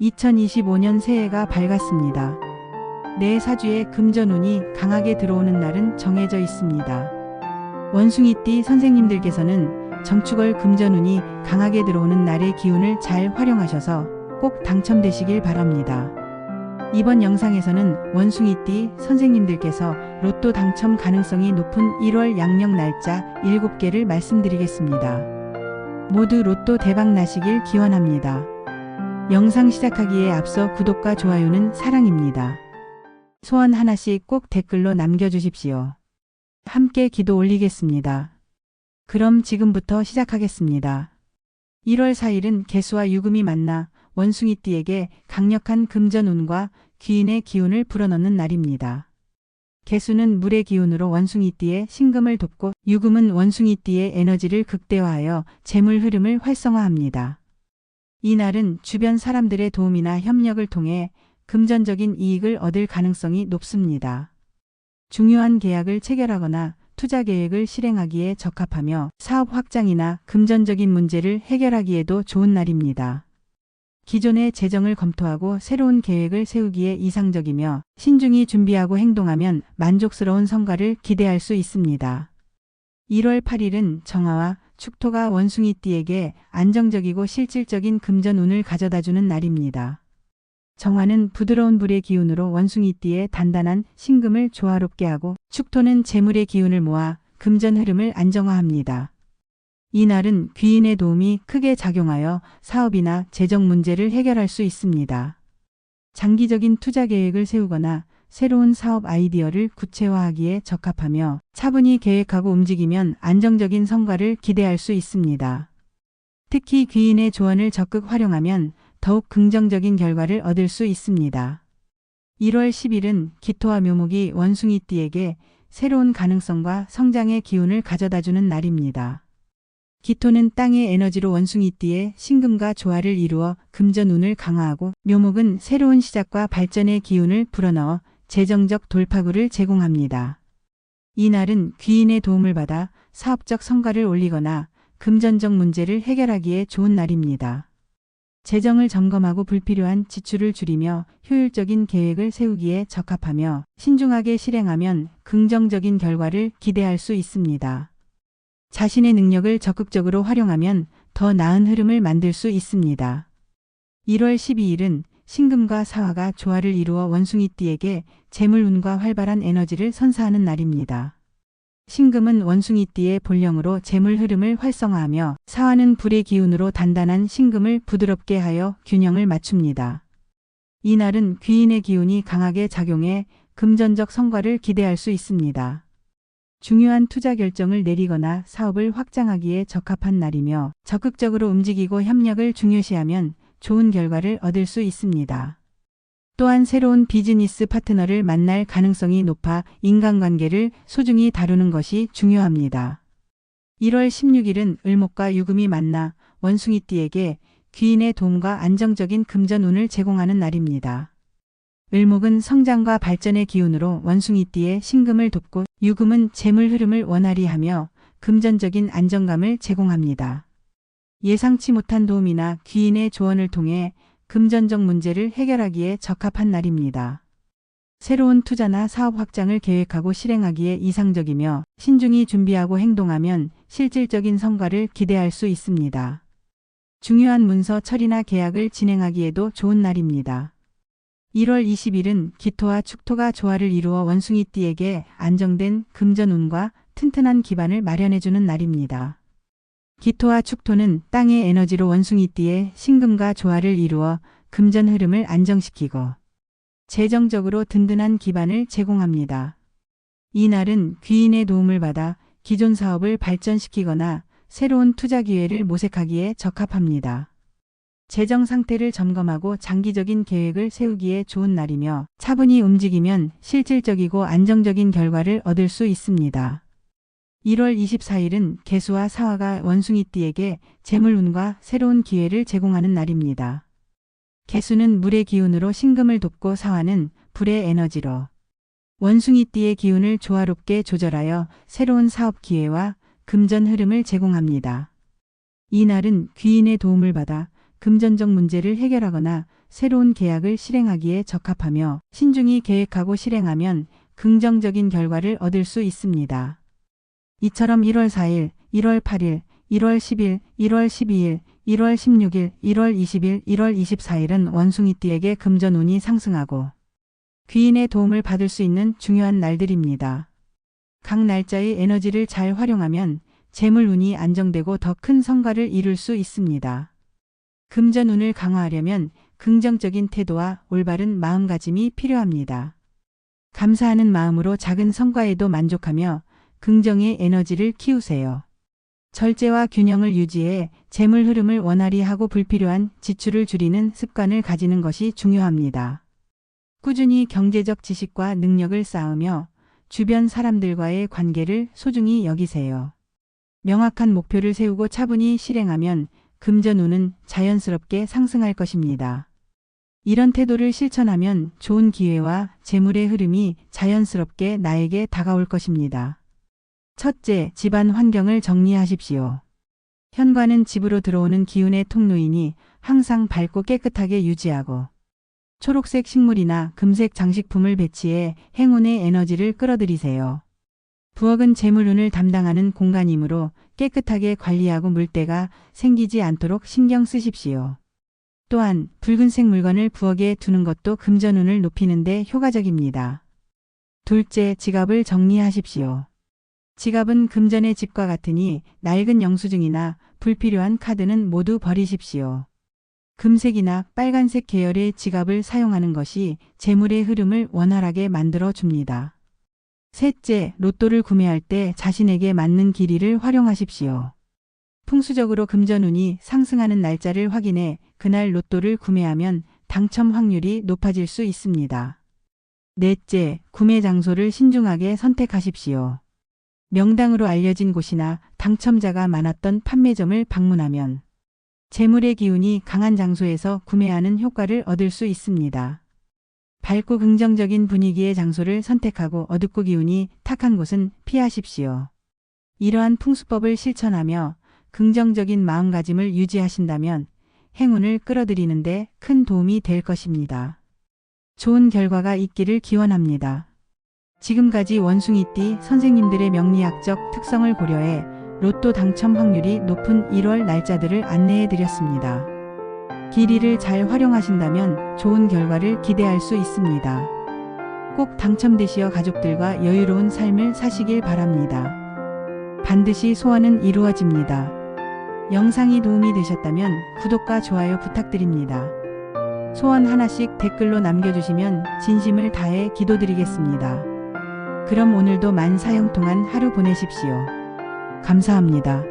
2025년 새해가 밝았습니다. 내 사주에 금전운이 강하게 들어오는 날은 정해져 있습니다. 원숭이띠 선생님들께서는 정축월 금전운이 강하게 들어오는 날의 기운을 잘 활용하셔서 꼭 당첨되시길 바랍니다. 이번 영상에서는 원숭이띠 선생님들께서 로또 당첨 가능성이 높은 1월 양력 날짜 7개를 말씀드리겠습니다. 모두 로또 대박 나시길 기원합니다. 영상 시작하기에 앞서 구독과 좋아요는 사랑입니다. 소원 하나씩 꼭 댓글로 남겨주십시오. 함께 기도 올리겠습니다. 그럼 지금부터 시작하겠습니다. 1월 4일은 개수와 유금이 만나 원숭이띠에게 강력한 금전운과 귀인의 기운을 불어넣는 날입니다. 개수는 물의 기운으로 원숭이띠의 신금을 돕고 유금은 원숭이띠의 에너지를 극대화하여 재물 흐름을 활성화합니다. 이 날은 주변 사람들의 도움이나 협력을 통해 금전적인 이익을 얻을 가능성이 높습니다. 중요한 계약을 체결하거나 투자 계획을 실행하기에 적합하며 사업 확장이나 금전적인 문제를 해결하기에도 좋은 날입니다. 기존의 재정을 검토하고 새로운 계획을 세우기에 이상적이며 신중히 준비하고 행동하면 만족스러운 성과를 기대할 수 있습니다. 1월 8일은 정화와 축토가 원숭이띠에게 안정적이고 실질적인 금전운을 가져다주는 날입니다. 정화는 부드러운 불의 기운으로 원숭이띠의 단단한 신금을 조화롭게 하고 축토는 재물의 기운을 모아 금전 흐름을 안정화합니다. 이 날은 귀인의 도움이 크게 작용하여 사업이나 재정 문제를 해결할 수 있습니다. 장기적인 투자 계획을 세우거나 새로운 사업 아이디어를 구체화하기에 적합하며 차분히 계획하고 움직이면 안정적인 성과를 기대할 수 있습니다. 특히 귀인의 조언을 적극 활용하면 더욱 긍정적인 결과를 얻을 수 있습니다. 1월 10일은 기토와 묘목이 원숭이띠에게 새로운 가능성과 성장의 기운을 가져다주는 날입니다. 기토는 땅의 에너지로 원숭이띠의 신금과 조화를 이루어 금전운을 강화하고 묘목은 새로운 시작과 발전의 기운을 불어넣어 재정적 돌파구를 제공합니다. 이 날은 귀인의 도움을 받아 사업적 성과를 올리거나 금전적 문제를 해결하기에 좋은 날입니다. 재정을 점검하고 불필요한 지출을 줄이며 효율적인 계획을 세우기에 적합하며 신중하게 실행하면 긍정적인 결과를 기대할 수 있습니다. 자신의 능력을 적극적으로 활용하면 더 나은 흐름을 만들 수 있습니다. 1월 12일은 신금과 사화가 조화를 이루어 원숭이띠에게 재물운과 활발한 에너지를 선사하는 날입니다. 신금은 원숭이띠의 본령으로 재물 흐름을 활성화하며 사화는 불의 기운으로 단단한 신금을 부드럽게 하여 균형을 맞춥니다. 이 날은 귀인의 기운이 강하게 작용해 금전적 성과를 기대할 수 있습니다. 중요한 투자 결정을 내리거나 사업을 확장하기에 적합한 날이며 적극적으로 움직이고 협력을 중요시하면 좋은 결과를 얻을 수 있습니다. 또한 새로운 비즈니스 파트너를 만날 가능성이 높아 인간관계를 소중히 다루는 것이 중요합니다. 1월 16일은 을목과 유금이 만나 원숭이띠에게 귀인의 도움과 안정적인 금전운을 제공하는 날입니다. 을목은 성장과 발전의 기운으로 원숭이띠의 신금을 돕고 유금은 재물 흐름을 원활히 하며 금전적인 안정감을 제공합니다. 예상치 못한 도움이나 귀인의 조언을 통해 금전적 문제를 해결하기에 적합한 날입니다. 새로운 투자나 사업 확장을 계획하고 실행하기에 이상적이며 신중히 준비하고 행동하면 실질적인 성과를 기대할 수 있습니다. 중요한 문서 처리나 계약을 진행하기에도 좋은 날입니다. 1월 20일은 기토와 축토가 조화를 이루어 원숭이띠에게 안정된 금전운과 튼튼한 기반을 마련해주는 날입니다. 기토와 축토는 땅의 에너지로 원숭이띠의 신금과 조화를 이루어 금전 흐름을 안정시키고 재정적으로 든든한 기반을 제공합니다. 이 날은 귀인의 도움을 받아 기존 사업을 발전시키거나 새로운 투자 기회를 모색하기에 적합합니다. 재정 상태를 점검하고 장기적인 계획을 세우기에 좋은 날이며 차분히 움직이면 실질적이고 안정적인 결과를 얻을 수 있습니다. 1월 24일은 개수와 사화가 원숭이띠에게 재물운과 새로운 기회를 제공하는 날입니다. 개수는 물의 기운으로 신금을 돕고 사화는 불의 에너지로 원숭이띠의 기운을 조화롭게 조절하여 새로운 사업 기회와 금전 흐름을 제공합니다. 이 날은 귀인의 도움을 받아 금전적 문제를 해결하거나 새로운 계약을 실행하기에 적합하며 신중히 계획하고 실행하면 긍정적인 결과를 얻을 수 있습니다. 이처럼 1월 4일, 1월 8일, 1월 10일, 1월 12일, 1월 16일, 1월 20일, 1월 24일은 원숭이띠에게 금전운이 상승하고 귀인의 도움을 받을 수 있는 중요한 날들입니다. 각 날짜의 에너지를 잘 활용하면 재물운이 안정되고 더 큰 성과를 이룰 수 있습니다. 금전운을 강화하려면 긍정적인 태도와 올바른 마음가짐이 필요합니다. 감사하는 마음으로 작은 성과에도 만족하며 긍정의 에너지를 키우세요. 절제와 균형을 유지해 재물 흐름을 원활히 하고 불필요한 지출을 줄이는 습관을 가지는 것이 중요합니다. 꾸준히 경제적 지식과 능력을 쌓으며 주변 사람들과의 관계를 소중히 여기세요. 명확한 목표를 세우고 차분히 실행하면 금전운은 자연스럽게 상승할 것입니다. 이런 태도를 실천하면 좋은 기회와 재물의 흐름이 자연스럽게 나에게 다가올 것입니다. 첫째, 집안 환경을 정리하십시오. 현관은 집으로 들어오는 기운의 통로이니 항상 밝고 깨끗하게 유지하고 초록색 식물이나 금색 장식품을 배치해 행운의 에너지를 끌어들이세요. 부엌은 재물운을 담당하는 공간이므로 깨끗하게 관리하고 물때가 생기지 않도록 신경 쓰십시오. 또한 붉은색 물건을 부엌에 두는 것도 금전운을 높이는 데 효과적입니다. 둘째, 지갑을 정리하십시오. 지갑은 금전의 집과 같으니 낡은 영수증이나 불필요한 카드는 모두 버리십시오. 금색이나 빨간색 계열의 지갑을 사용하는 것이 재물의 흐름을 원활하게 만들어 줍니다. 셋째, 로또를 구매할 때 자신에게 맞는 길이를 활용하십시오. 풍수적으로 금전운이 상승하는 날짜를 확인해 그날 로또를 구매하면 당첨 확률이 높아질 수 있습니다. 넷째, 구매 장소를 신중하게 선택하십시오. 명당으로 알려진 곳이나 당첨자가 많았던 판매점을 방문하면 재물의 기운이 강한 장소에서 구매하는 효과를 얻을 수 있습니다. 밝고 긍정적인 분위기의 장소를 선택하고 어둡고 기운이 탁한 곳은 피하십시오. 이러한 풍수법을 실천하며 긍정적인 마음가짐을 유지하신다면 행운을 끌어들이는데 큰 도움이 될 것입니다. 좋은 결과가 있기를 기원합니다. 지금까지 원숭이띠 선생님들의 명리학적 특성을 고려해 로또 당첨 확률이 높은 1월 날짜들을 안내해 드렸습니다. 길이를 잘 활용하신다면 좋은 결과를 기대할 수 있습니다. 꼭 당첨되시어 가족들과 여유로운 삶을 사시길 바랍니다. 반드시 소원은 이루어집니다. 영상이 도움이 되셨다면 구독과 좋아요 부탁드립니다. 소원 하나씩 댓글로 남겨주시면 진심을 다해 기도드리겠습니다. 그럼 오늘도 만 사형통한 하루 보내십시오. 감사합니다.